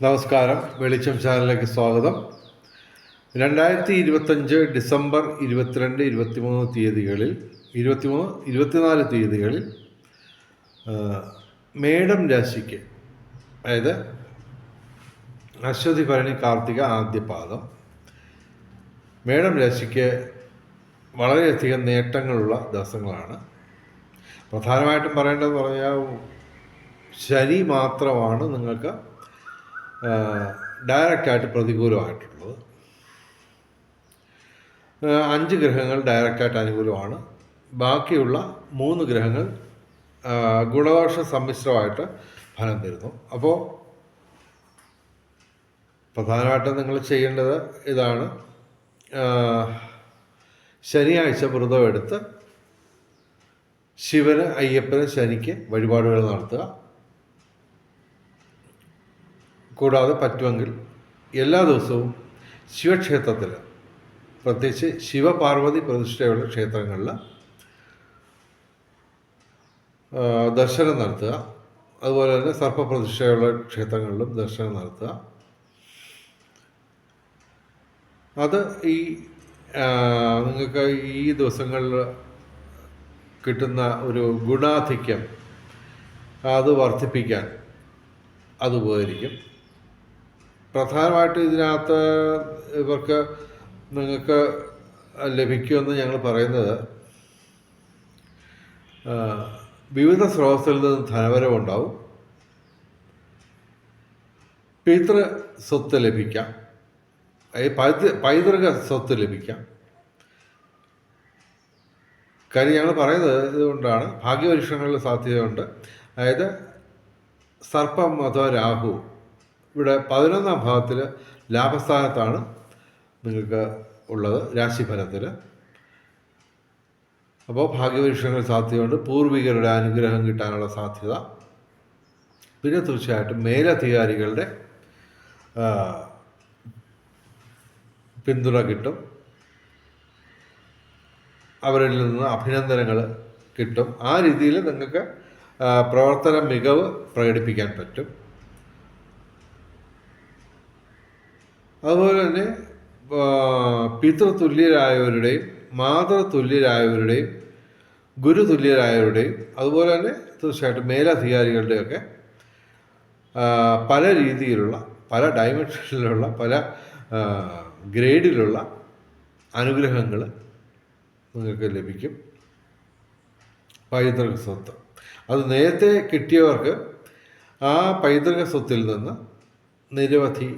നമസ്കാരം. വെളിച്ചം ചാനലിലേക്ക് സ്വാഗതം. രണ്ടായിരത്തി ഇരുപത്തഞ്ച് ഡിസംബർ ഇരുപത്തിരണ്ട് ഇരുപത്തിമൂന്ന് തീയതികളിൽ ഇരുപത്തിമൂന്ന് ഇരുപത്തിനാല് തീയതികളിൽ മേഡം രാശിക്ക് അതായത് അശ്വതി ഭരണി കാർത്തിക ആദ്യപാദം മേടം രാശിക്ക് വളരെയധികം നേട്ടങ്ങളുള്ള ദിവസങ്ങളാണ്. പ്രധാനമായിട്ടും പറയേണ്ടത് പറഞ്ഞാൽ ശരി മാത്രമാണ് നിങ്ങൾക്ക് ഡയറക്റ്റായിട്ട് പ്രതികൂലമായിട്ടുള്ളത്. അഞ്ച് ഗ്രഹങ്ങൾ ഡയറക്റ്റായിട്ട് അനുകൂലമാണ്. ബാക്കിയുള്ള മൂന്ന് ഗ്രഹങ്ങൾ ഗുണദോഷ സമ്മിശ്രമായിട്ട് ഫലം തരുന്നു. അപ്പോൾ പ്രധാനമായിട്ടും നിങ്ങൾ ചെയ്യേണ്ടത് ഇതാണ്. ശനിയാഴ്ച വ്രതം എടുത്ത് ശിവന് അയ്യപ്പന് ശനിക്ക് വഴിപാടുകൾ നടത്തുക. കൂടാതെ പറ്റുമെങ്കിൽ എല്ലാ ദിവസവും ശിവക്ഷേത്രത്തിൽ പ്രത്യേകിച്ച് ശിവപാർവതി പ്രതിഷ്ഠയുള്ള ക്ഷേത്രങ്ങളിൽ ദർശനം നടത്തുക. അതുപോലെ തന്നെ സർപ്പപ്രതിഷ്ഠയുള്ള ക്ഷേത്രങ്ങളിലും ദർശനം നടത്തുക. അത് ഈ നിങ്ങൾക്ക് ഈ ദിവസങ്ങളിൽ കിട്ടുന്ന ഒരു ഗുണാധിക്യം അത് വർദ്ധിപ്പിക്കാൻ അത് ഉപകരിക്കും. പ്രധാനമായിട്ടും ഇതിനകത്ത് ഇവർക്ക് നിങ്ങൾക്ക് ലഭിക്കുമെന്ന് ഞങ്ങൾ പറയുന്നത് വിവിധ സ്രോതസ്സിൽ നിന്ന് ധനവരവുണ്ടാവും. പിതൃ സ്വത്ത് ലഭിക്കാം. പൈതൃക സ്വത്ത് ലഭിക്കാം. കാര്യം ഞങ്ങൾ പറയുന്നത് ഇതുകൊണ്ടാണ് ഭാഗ്യപരീക്ഷണങ്ങളിൽ സാധ്യതയുണ്ട്. അതായത് സർപ്പം അഥവാ രാഹു ഇവിടെ പതിനൊന്നാം ഭാവത്തിൽ ലാഭസ്ഥാനത്താണ് നിങ്ങൾക്ക് ഉള്ളത് രാശിഫലത്തിൽ അപ്പോൾ ഭാഗ്യപരീക്ഷണങ്ങൾ സാധ്യതയുണ്ട്. പൂർവികരുടെ അനുഗ്രഹം കിട്ടാനുള്ള സാധ്യത. പിന്നെ തീർച്ചയായിട്ടും മേലധികാരികളുടെ പിന്തുണ കിട്ടും. അവരിൽ നിന്ന് അഭിനന്ദനങ്ങൾ കിട്ടും. ആ രീതിയിൽ നിങ്ങൾക്ക് പ്രവർത്തന മികവ് പ്രകടിപ്പിക്കാൻ പറ്റും. അതുപോലെ തന്നെ പിതൃതുല്യരായവരുടെയും മാതൃതുല്യരായവരുടെയും ഗുരുതുല്യരായവരുടെയും അതുപോലെ തന്നെ തീർച്ചയായിട്ടും മേലധികാരികളുടെയൊക്കെ പല രീതിയിലുള്ള പല ഡയമെൻഷനിലുള്ള പല ഗ്രേഡിലുള്ള അനുഗ്രഹങ്ങൾ നിങ്ങൾക്ക് ലഭിക്കും. പൈതൃക സ്വത്ത്. അത് നേരത്തെ കിട്ടിയവർക്ക് ആ പൈതൃക സ്വത്തിൽ നിന്ന് നിരവധി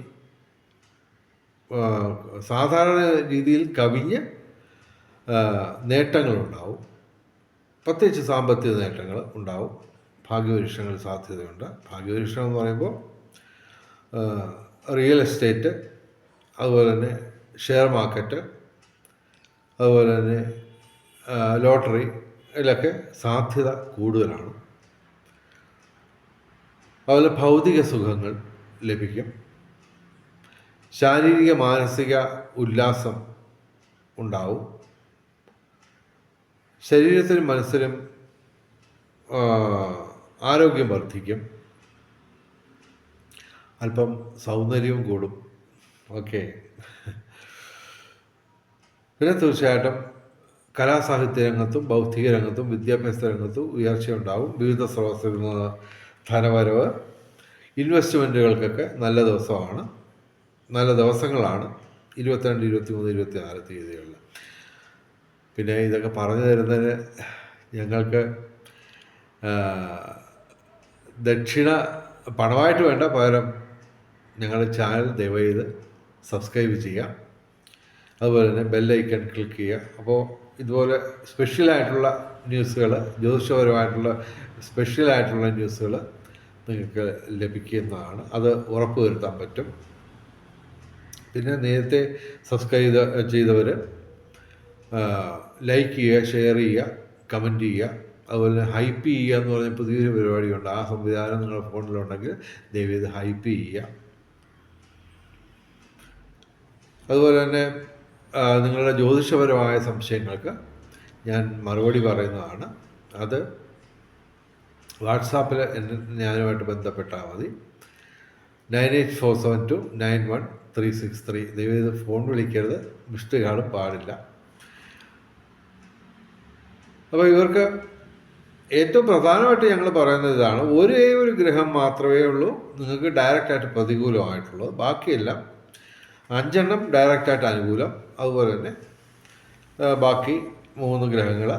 സാധാരണ രീതിയിൽ കവിഞ്ഞ് നേട്ടങ്ങളുണ്ടാവും. പ്രത്യേകിച്ച് സാമ്പത്തിക നേട്ടങ്ങൾ ഉണ്ടാവും. ഭാഗ്യപരീക്ഷണങ്ങൾ സാധ്യതയുണ്ട്. ഭാഗ്യപരീക്ഷണം എന്ന് പറയുമ്പോൾ റിയൽ എസ്റ്റേറ്റ് അതുപോലെ തന്നെ ഷെയർ മാർക്കറ്റ് അതുപോലെ തന്നെ ലോട്ടറി ഇതിലൊക്കെ സാധ്യത കൂടുതലാണ്. അതുപോലെ ഭൗതിക സുഖങ്ങൾ ലഭിക്കും. ശാരീരിക മാനസിക ഉല്ലാസം ഉണ്ടാവും. ശരീരത്തിനും മനസ്സിനും ആരോഗ്യം വർദ്ധിക്കും. അല്പം സൗന്ദര്യവും കൂടും. ഓക്കെ. പിന്നെ തീർച്ചയായിട്ടും കലാസാഹിത്യ രംഗത്തും ബൗദ്ധിക രംഗത്തും വിദ്യാഭ്യാസ രംഗത്തും ഉയർച്ചയുണ്ടാവും വിവിധ സ്രോതസ്സിൽ നിന്ന് ധനവരവ് ഇൻവെസ്റ്റ്മെന്റുകൾക്കൊക്കെ നല്ല ദിവസമാണ്. നല്ല ദിവസങ്ങളാണ്. ഇരുപത്തിരണ്ട് ഇരുപത്തി മൂന്ന് ഇരുപത്തി നാല് തീയതികളിൽ പിന്നെ ഇതൊക്കെ പറഞ്ഞു തരുന്നതിന് ഞങ്ങൾക്ക് ദക്ഷിണ പണമായിട്ട് വേണ്ട പകരം ഞങ്ങളുടെ ചാനൽ ദയവ് ചെയ്ത് സബ്സ്ക്രൈബ് ചെയ്യുക. അതുപോലെ തന്നെ ബെല്ലൈക്കൺ ക്ലിക്ക് ചെയ്യുക. അപ്പോൾ ഇതുപോലെ സ്പെഷ്യലായിട്ടുള്ള ന്യൂസുകൾ ജ്യോതിഷപരമായിട്ടുള്ള സ്പെഷ്യലായിട്ടുള്ള ന്യൂസുകൾ നിങ്ങൾക്ക് ലഭിക്കുന്നതാണ്. അത് ഉറപ്പുവരുത്താൻ പറ്റും. പിന്നെ നേരത്തെ സബ്സ്ക്രൈബ് ചെയ്തവർ ലൈക്ക് ചെയ്യുക ഷെയർ ചെയ്യുക കമന്റ് ചെയ്യുക അതുപോലെ തന്നെ ഹൈപ്പ് ചെയ്യുക എന്ന് പറഞ്ഞ പുതിയൊരു പരിപാടിയുണ്ട്. ആ സംവിധാനം നിങ്ങളുടെ ഫോണിലുണ്ടെങ്കിൽ ദയവ് ചെയ്ത് ഹൈപ്പ് ചെയ്യുക. അതുപോലെ തന്നെ നിങ്ങളുടെ ജ്യോതിഷപരമായ സംശയങ്ങൾക്ക് ഞാൻ മറുപടി പറയുന്നതാണ്. അത് വാട്സാപ്പിൽ എന്നെ ഞാനുമായിട്ട് ബന്ധപ്പെട്ടാൽ മതി. Nine eight four seven two nine one three six three. ദൈവം ഫോൺ വിളിക്കരുത്. മിസ്ഡ് കാർഡ് പാടില്ല. അപ്പോൾ ഇവർക്ക് ഏറ്റവും പ്രധാനമായിട്ട് ഞങ്ങൾ പറയുന്നത് ഇതാണ്. ഒരേ ഒരു ഗ്രഹം മാത്രമേ ഉള്ളൂ. നിങ്ങൾക്ക് ഡയറക്റ്റായിട്ട് പ്രതികൂലമായിട്ടുള്ളത്. ബാക്കിയെല്ലാം അഞ്ചെണ്ണം ഡയറക്റ്റായിട്ട് അനുകൂലം. അതുപോലെ തന്നെ ബാക്കി മൂന്ന് ഗ്രഹങ്ങൾ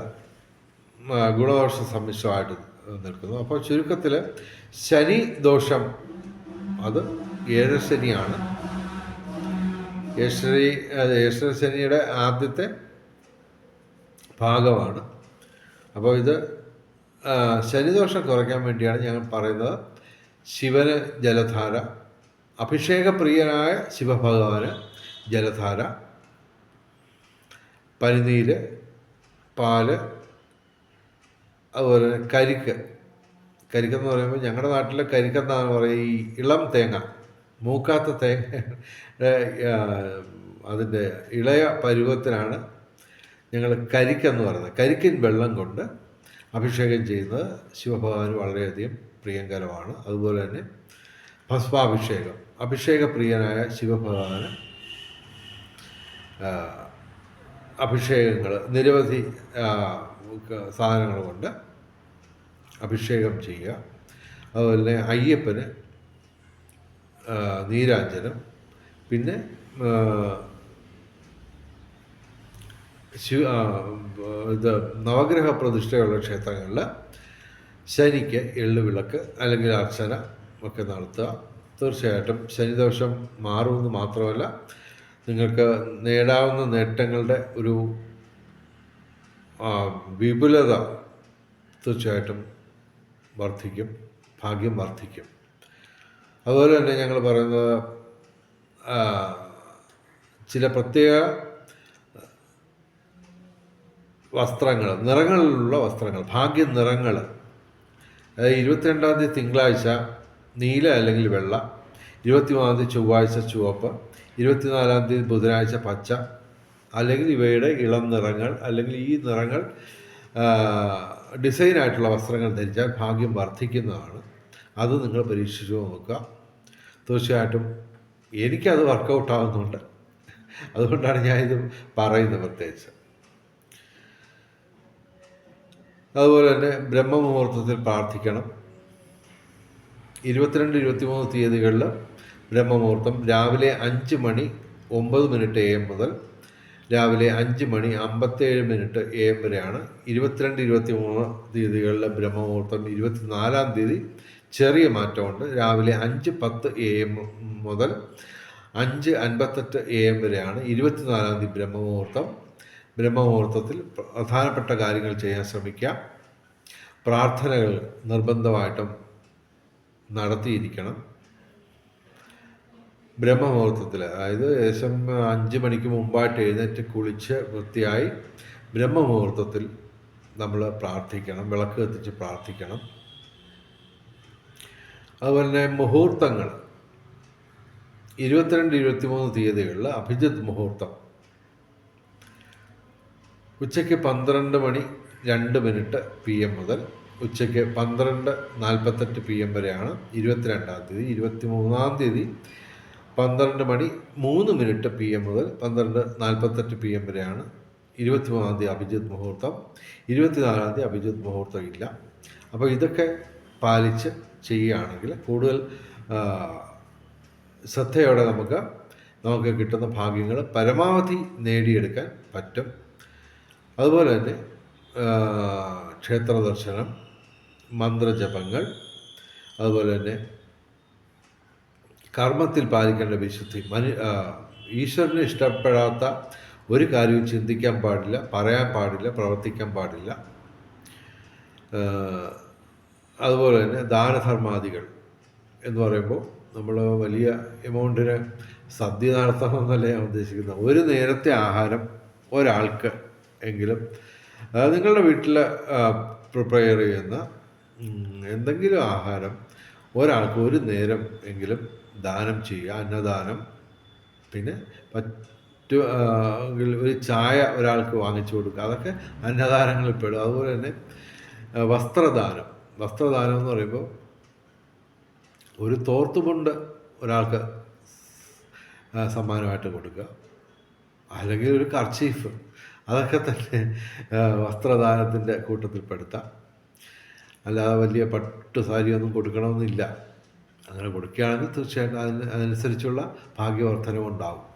ഗുണദോഷ സമ്മിശ്രമായിട്ട് നിൽക്കുന്നു. അപ്പോൾ ചുരുക്കത്തിൽ ശനി ദോഷം അത് ഏഴശനിയാണ് ഏഴശനി യശ്വര ശനിയുടെ ആദ്യത്തെ ഭാഗമാണ്. അപ്പോൾ ഇത് ശനിദോഷം കുറയ്ക്കാൻ വേണ്ടിയാണ് ഞങ്ങൾ പറയുന്നത്. ശിവന് ജലധാര അഭിഷേകപ്രിയനായ ശിവഭഗവാന് ജലധാര പനിനീര് പാൽ അതുപോലെ കരിക്ക്. കരിക്കെന്ന് പറയുമ്പോൾ ഞങ്ങളുടെ നാട്ടിലെ കരിക്കെന്നാണ് പറയുക ഈ ഇളം തേങ്ങ. മൂക്കാത്ത തേങ്ങ അതിന്റെ ഇളയ പരുവത്തിനാണ് ഞങ്ങൾ കരിക്കെന്ന് പറയുന്നത്. കരിക്കിൻ വെള്ളം കൊണ്ട് അഭിഷേകം ചെയ്യുന്നത് ശിവഭഗവാന് വളരെയധികം പ്രിയങ്കരമാണ്. അതുപോലെ തന്നെ ഭസ്മാഭിഷേകം. അഭിഷേകപ്രിയനായ ശിവഭഗവാന് അഭിഷേകങ്ങൾ നിരവധി സാധനങ്ങൾ കൊണ്ട് അഭിഷേകം ചെയ്യുക. അതുപോലെ അയ്യപ്പന് നീരാഞ്ജനം. പിന്നെ ശിവ ഇത് നവഗ്രഹ പ്രതിഷ്ഠയുള്ള ക്ഷേത്രങ്ങളിൽ ശനിക്ക് എള്ളുവിളക്ക് അല്ലെങ്കിൽ അർച്ചന ഒക്കെ നടത്തുക. തീർച്ചയായിട്ടും ശനിദോഷം മാറുമെന്ന് മാത്രമല്ല നിങ്ങൾക്ക് നേടാവുന്ന നേട്ടങ്ങളുടെ ഒരു വിപുലത തീർച്ചയായിട്ടും വർദ്ധിക്കും ഭാഗ്യം വർദ്ധിക്കും. അതുപോലെ തന്നെ ഞങ്ങൾ പറയുന്നത് ചില പ്രത്യേക വസ്ത്രങ്ങൾ നിറങ്ങളിലുള്ള വസ്ത്രങ്ങൾ ഭാഗ്യ നിറങ്ങൾ. അതായത് ഇരുപത്തിരണ്ടാം തീയതി തിങ്കളാഴ്ച നീല അല്ലെങ്കിൽ വെള്ള. ഇരുപത്തിമൂന്നാം തീയതി ചൊവ്വാഴ്ച ചുവപ്പ്. ഇരുപത്തിനാലാം തീയതി ബുധനാഴ്ച പച്ച. അല്ലെങ്കിൽ ഇവയുടെ ഇളം നിറങ്ങൾ അല്ലെങ്കിൽ ഈ നിറങ്ങൾ ഡിസൈനായിട്ടുള്ള വസ്ത്രങ്ങൾ ധരിച്ചാൽ ഭാഗ്യം വർദ്ധിക്കുന്നതാണ്. അത് നിങ്ങൾ പരീക്ഷിച്ചു നോക്കുക. തീർച്ചയായിട്ടും എനിക്കത് വർക്കൗട്ട് ആവുന്നുണ്ട് അതുകൊണ്ടാണ് ഞാനിത് പറയുന്നത് പ്രത്യേകിച്ച്. അതുപോലെ തന്നെ ബ്രഹ്മമുഹൂർത്തത്തിൽ പ്രാർത്ഥിക്കണം. ഇരുപത്തിരണ്ട് ഇരുപത്തിമൂന്ന് തീയതികളിൽ ബ്രഹ്മമുഹൂർത്തം രാവിലെ അഞ്ച് മണി ഒമ്പത് മിനിറ്റ് എ എം മുതൽ രാവിലെ അഞ്ച് മണി അമ്പത്തേഴ് മിനിറ്റ് എ എം വരെയാണ്. ഇരുപത്തിരണ്ട് ഇരുപത്തി മൂന്ന് തീയതികളിലെ ബ്രഹ്മമുഹൂർത്തം ഇരുപത്തിനാലാം തീയതി ചെറിയ മാറ്റമുണ്ട്. രാവിലെ അഞ്ച് പത്ത് എ എം മുതൽ അഞ്ച് അൻപത്തെട്ട് എ എം വരെയാണ് ഇരുപത്തിനാലാം തീയതി ബ്രഹ്മമുഹൂർത്തം. ബ്രഹ്മമുഹൂർത്തത്തിൽ പ്രധാനപ്പെട്ട കാര്യങ്ങൾ ചെയ്യാൻ ശ്രമിക്കുക. പ്രാർത്ഥനകൾ നിർബന്ധമായിട്ടും നടത്തിയിരിക്കണം. ബ്രഹ്മമുഹൂർത്തത്തിൽ അതായത് ഏകദേശം അഞ്ച് മണിക്ക് മുമ്പായിട്ട് എഴുന്നേറ്റ് കുളിച്ച് വൃത്തിയായി ബ്രഹ്മമുഹൂർത്തത്തിൽ നമ്മൾ പ്രാർത്ഥിക്കണം. വിളക്ക് കത്തിച്ച് പ്രാർത്ഥിക്കണം. അതുപോലെ തന്നെ മുഹൂർത്തങ്ങൾ. ഇരുപത്തിരണ്ട് ഇരുപത്തിമൂന്ന് തീയതികളിൽ അഭിജിത് മുഹൂർത്തം. ഉച്ചയ്ക്ക് പന്ത്രണ്ട് മണി രണ്ട് മിനിറ്റ് പി എം മുതൽ ഉച്ചയ്ക്ക് പന്ത്രണ്ട് നാൽപ്പത്തെട്ട് പി എം വരെയാണ് ഇരുപത്തിരണ്ടാം തീയതി ഇരുപത്തി മൂന്നാം തീയതി പന്ത്രണ്ട് മണി മൂന്ന് മിനിറ്റ് പി എം മുതൽ പന്ത്രണ്ട് നാൽപ്പത്തെട്ട് പി എം വരെയാണ് ഇരുപത്തി മൂന്നാം തീയതി അഭിജിത് മുഹൂർത്തം. ഇരുപത്തിനാലാം തീയതി അഭിജിത് മുഹൂർത്തം ഇല്ല. അപ്പോൾ ഇതൊക്കെ പാലിച്ച് ചെയ്യുകയാണെങ്കിൽ കൂടുതൽ ശ്രദ്ധയോടെ നമുക്ക് നമുക്ക് കിട്ടുന്ന ഭാഗ്യങ്ങൾ പരമാവധി നേടിയെടുക്കാൻ പറ്റും. അതുപോലെ തന്നെ ക്ഷേത്രദർശനം ക്ഷേത്ര ദർശനം മന്ത്രജപങ്ങൾ അതുപോലെ തന്നെ കർമ്മത്തിൽ പാലിക്കേണ്ട വിശുദ്ധി മനു ഈശ്വരന് ഇഷ്ടപ്പെടാത്ത ഒരു കാര്യവും ചിന്തിക്കാൻ പാടില്ല പറയാൻ പാടില്ല പ്രവർത്തിക്കാൻ പാടില്ല. അതുപോലെ തന്നെ ദാനധർമാദികൾ എന്ന് പറയുമ്പോൾ നമ്മൾ വലിയ എമൗണ്ടിന് സദ്യ നടത്തണം എന്നല്ല ഞാൻ ഉദ്ദേശിക്കുന്നത്. ഒരു നേരത്തെ ആഹാരം ഒരാൾക്ക് എങ്കിലും അതായത് നിങ്ങളുടെ വീട്ടിൽ പ്രിപ്പയർ ചെയ്യുന്ന എന്തെങ്കിലും ആഹാരം ഒരാൾക്ക് ഒരു നേരം എങ്കിലും ദാനം ചെയ്യുക അന്നദാനം. പിന്നെ പറ്റു ഒരു ചായ ഒരാൾക്ക് വാങ്ങിച്ചു കൊടുക്കുക. അതൊക്കെ അന്നദാനങ്ങളിൽ പെടും. അതുപോലെ തന്നെ വസ്ത്രദാനം. വസ്ത്രദാനം എന്ന് പറയുമ്പോൾ ഒരു തോർത്തുമുണ്ട് ഒരാൾക്ക് സമ്മാനമായിട്ട് കൊടുക്കുക. അല്ലെങ്കിൽ ഒരു കർച്ചീഫ്. അതൊക്കെ തന്നെ വസ്ത്രദാനത്തിന്റെ കൂട്ടത്തിൽപ്പെടുത്താം. അല്ലാതെ വലിയ പട്ടു സാരിയൊന്നും കൊടുക്കണമെന്നില്ല. അങ്ങനെ കൊടുക്കുകയാണെങ്കിൽ തീർച്ചയായിട്ടും അതിന് അതനുസരിച്ചുള്ള ഭാഗ്യവർദ്ധനവും ഉണ്ടാകും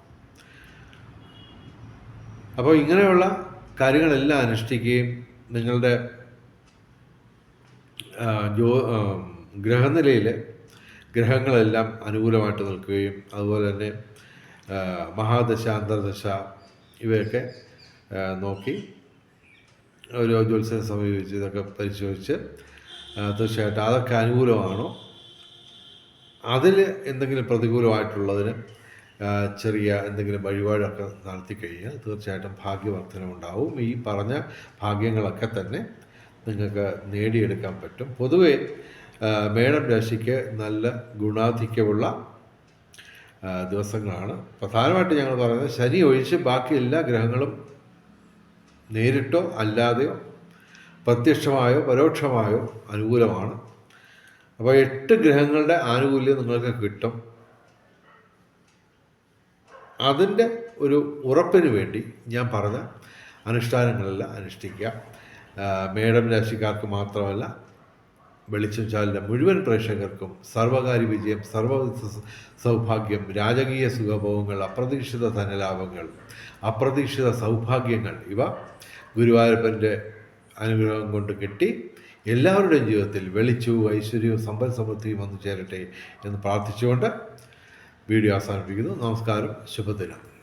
അപ്പോൾ ഇങ്ങനെയുള്ള കാര്യങ്ങളെല്ലാം അനുഷ്ഠിക്കുകയും നിങ്ങളുടെ ജോ ഗ്രഹനിലയിൽ ഗ്രഹങ്ങളെല്ലാം അനുകൂലമായിട്ട് നിൽക്കുകയും അതുപോലെ തന്നെ മഹാദശ അന്തർദശ ഇവയൊക്കെ നോക്കി ഒരു ജ്യോത്സ്യനെ സമീപിച്ച് ഇതൊക്കെ പരിശോധിച്ച് തീർച്ചയായിട്ടും അതൊക്കെ അനുകൂലമാണോ? അതിൽ എന്തെങ്കിലും പ്രതികൂലമായിട്ടുള്ളതിന് ചെറിയ എന്തെങ്കിലും വഴിപാടൊക്കെ നടത്തി കഴിഞ്ഞാൽ തീർച്ചയായിട്ടും ഭാഗ്യവർദ്ധനമുണ്ടാവും. ഈ പറഞ്ഞ ഭാഗ്യങ്ങളൊക്കെ തന്നെ നിങ്ങൾക്ക് നേടിയെടുക്കാൻ പറ്റും. പൊതുവേ മേടം രാശിക്ക് നല്ല ഗുണാധിക്യമുള്ള ദിവസങ്ങളാണ്. പ്രധാനമായിട്ട് ഞങ്ങൾ പറയുന്നത് ശനി ഒഴിച്ച് ബാക്കി എല്ലാ ഗ്രഹങ്ങളും നേരിട്ടോ അല്ലാതെയോ പ്രത്യക്ഷമായോ പരോക്ഷമായോ അനുകൂലമാണ്. അപ്പോൾ എട്ട് ഗ്രഹങ്ങളുടെ ആനുകൂല്യം നിങ്ങൾക്ക് കിട്ടും. അതിന്റെ ഒരു ഉറപ്പിന് വേണ്ടി ഞാൻ പറഞ്ഞ അനുഷ്ഠാനങ്ങളെല്ലാം അനുഷ്ഠിക്കുക മേടം രാശിക്കാർക്ക് മാത്രമല്ല വെളിച്ചം ചാലിന്റെ മുഴുവൻ പ്രേക്ഷകർക്കും സർവകാര്യ വിജയം സർവ സൗഭാഗ്യം രാജകീയ സുഖഭോഗങ്ങൾ അപ്രതീക്ഷിത ധനലാഭങ്ങൾ അപ്രതീക്ഷിത സൗഭാഗ്യങ്ങൾ ഇവ ഗുരുവായൂരപ്പന്റെ അനുഗ്രഹം കൊണ്ട് കിട്ടി എല്ലാവരുടെയും ജീവിതത്തിൽ വെളിച്ചവും ഐശ്വര്യവും സമ്പൽ സമൃദ്ധിയും വന്നു ചേരട്ടെ എന്ന് പ്രാർത്ഥിച്ചുകൊണ്ട് വീഡിയോ അവസാനിപ്പിക്കുന്നു. നമസ്കാരം. ശുഭദിനം.